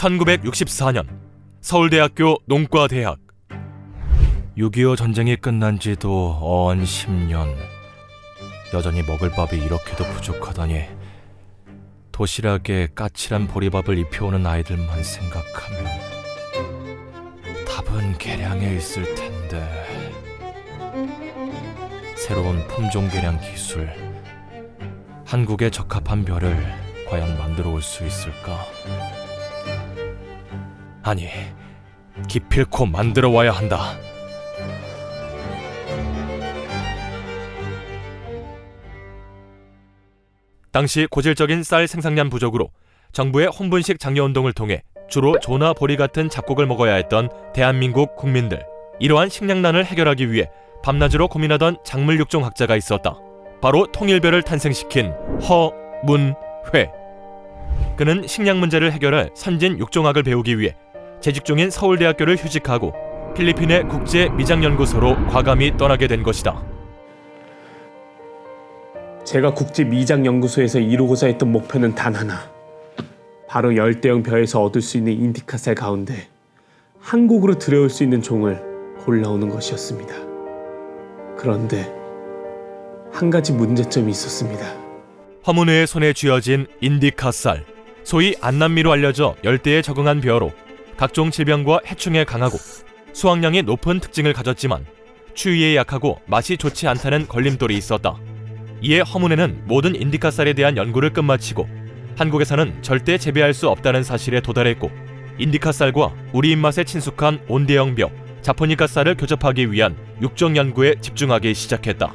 1964년 서울대학교 농과대학. 6.25 전쟁이 끝난 지도 어언 10년. 여전히 먹을 밥이 이렇게도 부족하다니. 도시락에 까칠한 보리밥을 입혀오는 아이들만 생각하면 답은 계량에 있을 텐데. 새로운 품종 계량 기술 한국에 적합한 벼를 과연 만들어 올 수 있을까? 아니, 기필코 만들어 와야 한다. 당시 고질적인 쌀 생산량 부족으로 정부의 혼분식 장려 운동을 통해 주로 조나 보리 같은 잡곡을 먹어야 했던 대한민국 국민들. 이러한 식량난을 해결하기 위해 밤낮으로 고민하던 작물 육종 학자가 있었다. 바로 통일별을 탄생시킨 허문회. 그는 식량 문제를 해결할 선진 육종학을 배우기 위해 재직 중인 서울대학교를 휴직하고 필리핀의 국제 미장연구소로 과감히 떠나게 된 것이다. 제가 국제 미장 연구소에서 이루고자 했던 목표는 단 하나. 바로 열대형 벼에서 얻을 수 있는 인디카쌀 가운데 한국으로 들여올 수 있는 종을 골라오는 것이었습니다. 그런데 한 가지 문제점이 있었습니다. 허문회의 손에 쥐어진 인디카 쌀, 소위 안남미로 알려져 열대에 적응한 벼로 각종 질병과 해충에 강하고 수확량이 높은 특징을 가졌지만 추위에 약하고 맛이 좋지 않다는 걸림돌이 있었다. 이에 허문회는 모든 인디카 쌀에 대한 연구를 끝마치고 한국에서는 절대 재배할 수 없다는 사실에 도달했고 인디카 쌀과 우리 입맛에 친숙한 온대형 벼, 자포니카 쌀을 교접하기 위한 육종 연구에 집중하기 시작했다.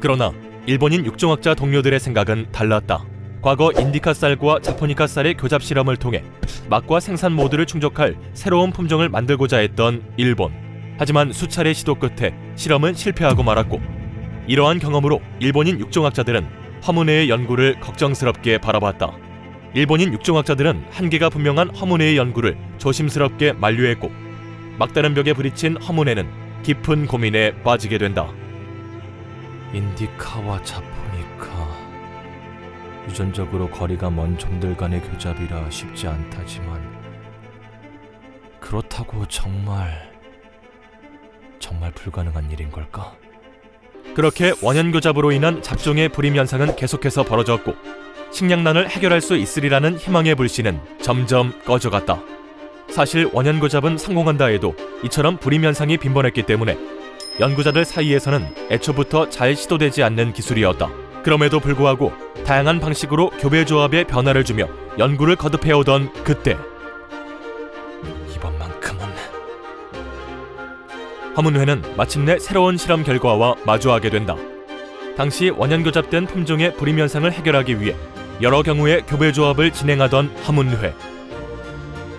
그러나 일본인 육종학자 동료들의 생각은 달랐다. 과거 인디카 쌀과 자포니카 쌀의 교잡 실험을 통해 맛과 생산 모두를 충족할 새로운 품종을 만들고자 했던 일본. 하지만 수차례 시도 끝에 실험은 실패하고 말았고 이러한 경험으로 일본인 육종학자들은 허문회의 연구를 걱정스럽게 바라봤다. 일본인 육종학자들은 한계가 분명한 허문회의 연구를 조심스럽게 만류했고 막다른 벽에 부딪힌 허문회는 깊은 고민에 빠지게 된다. 인디카와 자포니카 유전적으로 거리가 먼 종들 간의 교잡이라 쉽지 않다지만 그렇다고 정말 정말 불가능한 일인 걸까? 그렇게 원연 교잡으로 인한 잡종의 불임 현상은 계속해서 벌어졌고 식량난을 해결할 수 있으리라는 희망의 불씨는 점점 꺼져갔다. 사실 원연 교잡은 성공한다 해도 이처럼 불임 현상이 빈번했기 때문에 연구자들 사이에서는 애초부터 잘 시도되지 않는 기술이었다. 그럼에도 불구하고 다양한 방식으로 교배 조합에 변화를 주며 연구를 거듭해오던 그때 이번만큼은 허문회는 마침내 새로운 실험 결과와 마주하게 된다. 당시 원연 교잡된 품종의 불임 현상을 해결하기 위해 여러 경우의 교배 조합을 진행하던 허문회.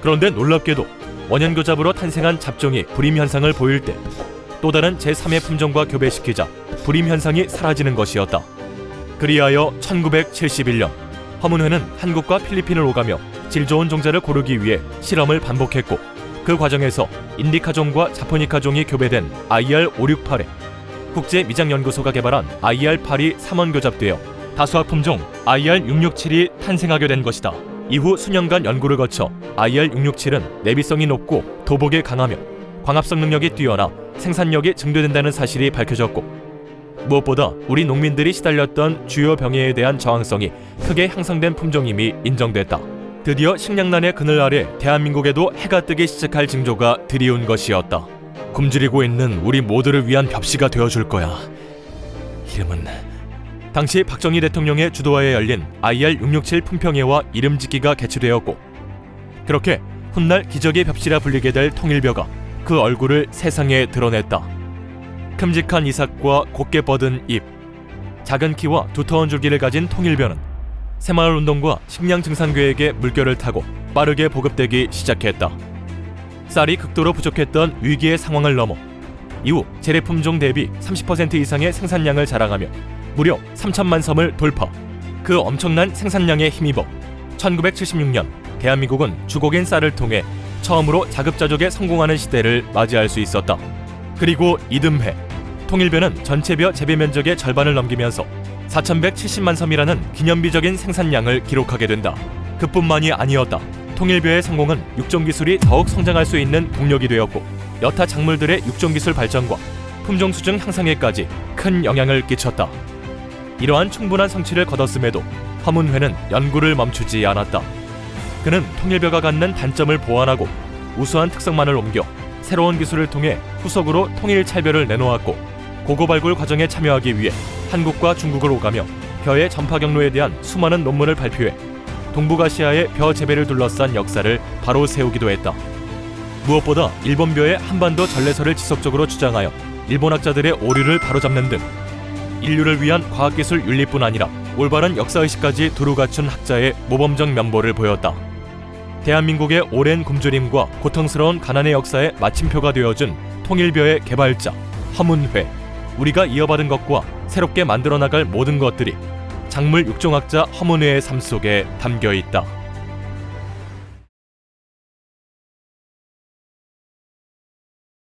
그런데 놀랍게도 원연 교잡으로 탄생한 잡종이 불임 현상을 보일 때 또 다른 제3의 품종과 교배시키자 불임 현상이 사라지는 것이었다. 그리하여 1971년 허문회는 한국과 필리핀을 오가며 질 좋은 종자를 고르기 위해 실험을 반복했고 그 과정에서 인디카종과 자포니카종이 교배된 IR568에 국제 미장연구소가 개발한 IR8이 삼원 교잡되어 다수학 품종 IR667이 탄생하게 된 것이다. 이후 수년간 연구를 거쳐 IR667은 내비성이 높고 도복에 강하며 광합성 능력이 뛰어나 생산력이 증대된다는 사실이 밝혀졌고 무엇보다 우리 농민들이 시달렸던 주요 병해에 대한 저항성이 크게 향상된 품종임이 인정됐다. 드디어 식량난의 그늘 아래 대한민국에도 해가 뜨기 시작할 징조가 드리운 것이었다. 굶주리고 있는 우리 모두를 위한 벽시가 되어줄 거야. 이름은 당시 박정희 대통령의 주도하에 열린 IR667 품평회와 이름 짓기가 개최되었고 그렇게 훗날 기적의 벽시라 불리게 될 통일벼가 그 얼굴을 세상에 드러냈다. 큼직한 이삭과 곱게 뻗은 입, 작은 키와 두터운 줄기를 가진 통일벼는 새마을 운동과 식량 증산 계획의 물결을 타고 빠르게 보급되기 시작했다. 쌀이 극도로 부족했던 위기의 상황을 넘어 이후 재래 품종 대비 30% 이상의 생산량을 자랑하며 무려 3천만 섬을 돌파. 그 엄청난 생산량에 힘입어 1976년 대한민국은 주곡인 쌀을 통해 처음으로 자급자족에 성공하는 시대를 맞이할 수 있었다. 그리고 이듬해 통일벼는 전체벼 재배 면적의 절반을 넘기면서 4,170만 섬이라는 기념비적인 생산량을 기록하게 된다. 그뿐만이 아니었다. 통일교의 성공은 육종 기술이 더욱 성장할 수 있는 동력이 되었고 여타 작물들의 육종 기술 발전과 품종 수준 향상에까지 큰 영향을 끼쳤다. 이러한 충분한 성취를 거뒀음에도 화문회는 연구를 멈추지 않았다. 그는 통일벼가 갖는 단점을 보완하고 우수한 특성만을 옮겨 새로운 기술을 통해 후속으로 통일 찰벼를 내놓았고 고고 발굴 과정에 참여하기 위해 한국과 중국을 오가며 벼의 전파 경로에 대한 수많은 논문을 발표해 동북아시아의 벼 재배를 둘러싼 역사를 바로 세우기도 했다. 무엇보다 일본 벼의 한반도 전래설을 지속적으로 주장하여 일본 학자들의 오류를 바로잡는 등 인류를 위한 과학기술 윤리뿐 아니라 올바른 역사의식까지 두루 갖춘 학자의 모범적 면모를 보였다. 대한민국의 오랜 굶주림과 고통스러운 가난의 역사의 마침표가 되어준 통일벼의 개발자 화문회 우리가 이어받은 것과 새롭게 만들어 나갈 모든 것들이 작물 육종학자 화문회의 삶 속에 담겨 있다.